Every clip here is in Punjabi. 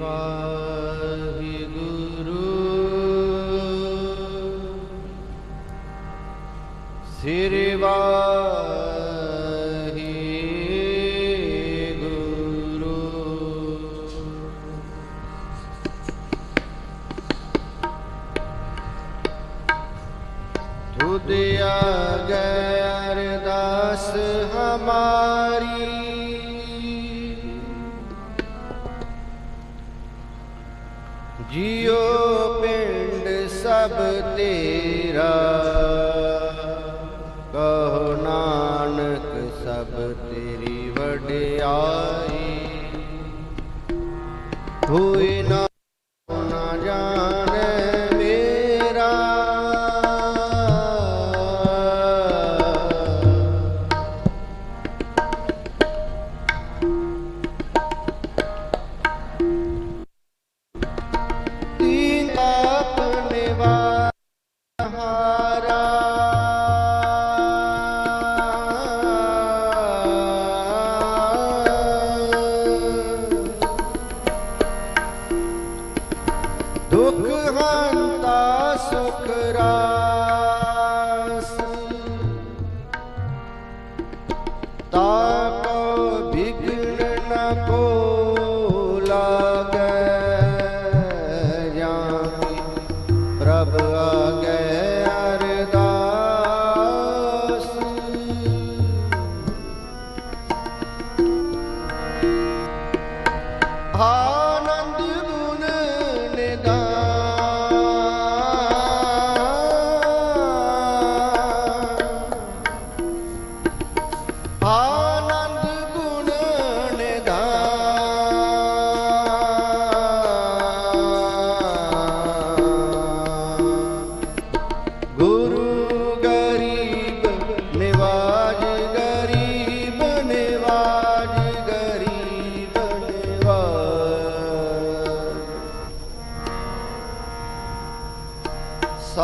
ਵਾਹਿਗੁਰੂ। ਸ੍ਰੀ ਵਾਹਿਗੁਰੂ। ਤੁਧਿਆ ਗੈ ਅਰਦਾਸ ਹਮਾਰ ਸਭ ਤੇਰਾ। ਕਹੋ ਨਾਨਕ ਸਭ ਤੇਰੀ ਵਡਿਆਈ। ਹੋਈ દુઃખ હંતા સુખ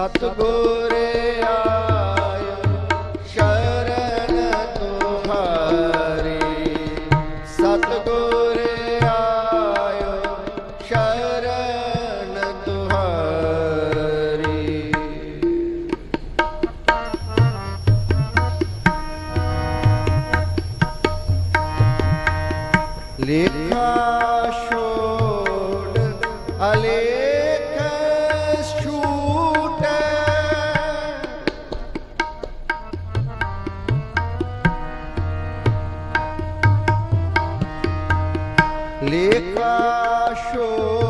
ਸਤਿਗੁਰ ਆਇਓ ਸ਼ਰਨ ਤੁਹਾਰੀ। ਸਤਿਗੁਰ ਆਇਓ ਸ਼ਰਨ ਤੁਹਾਰੀ। ਲੇਖਾ লেখা শোক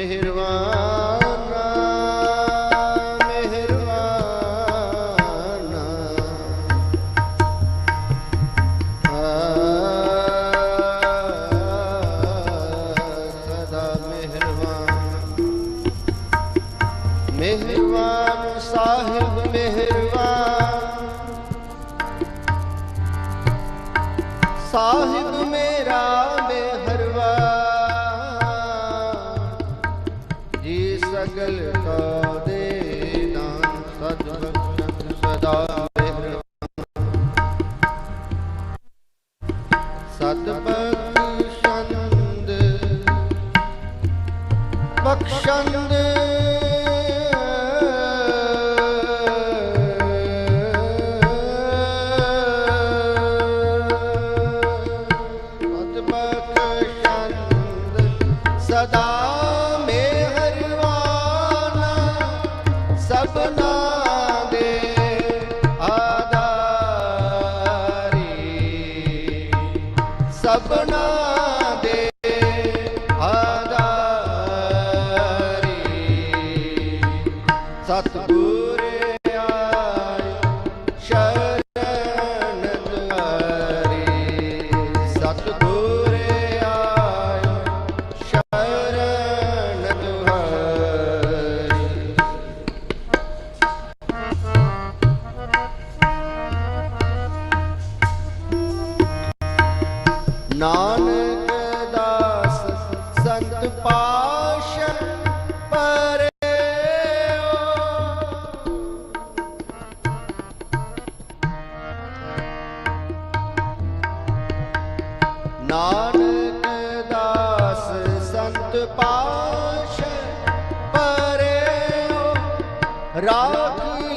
ਮਿਹਰਵਾਨਾ ਸਗਲ ਕਾ ਦੇਨਾ ਸਤਿਗੁਰ ਸਦਾ সপনা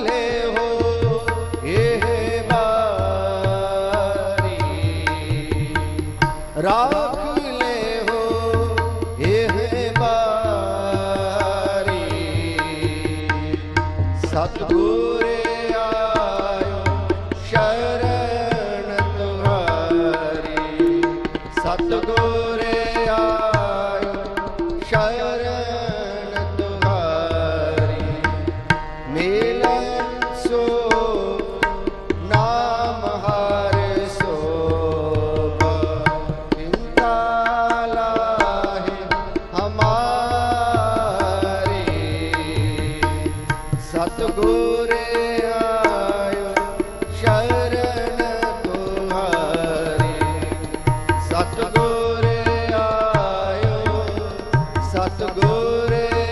લે હો. ore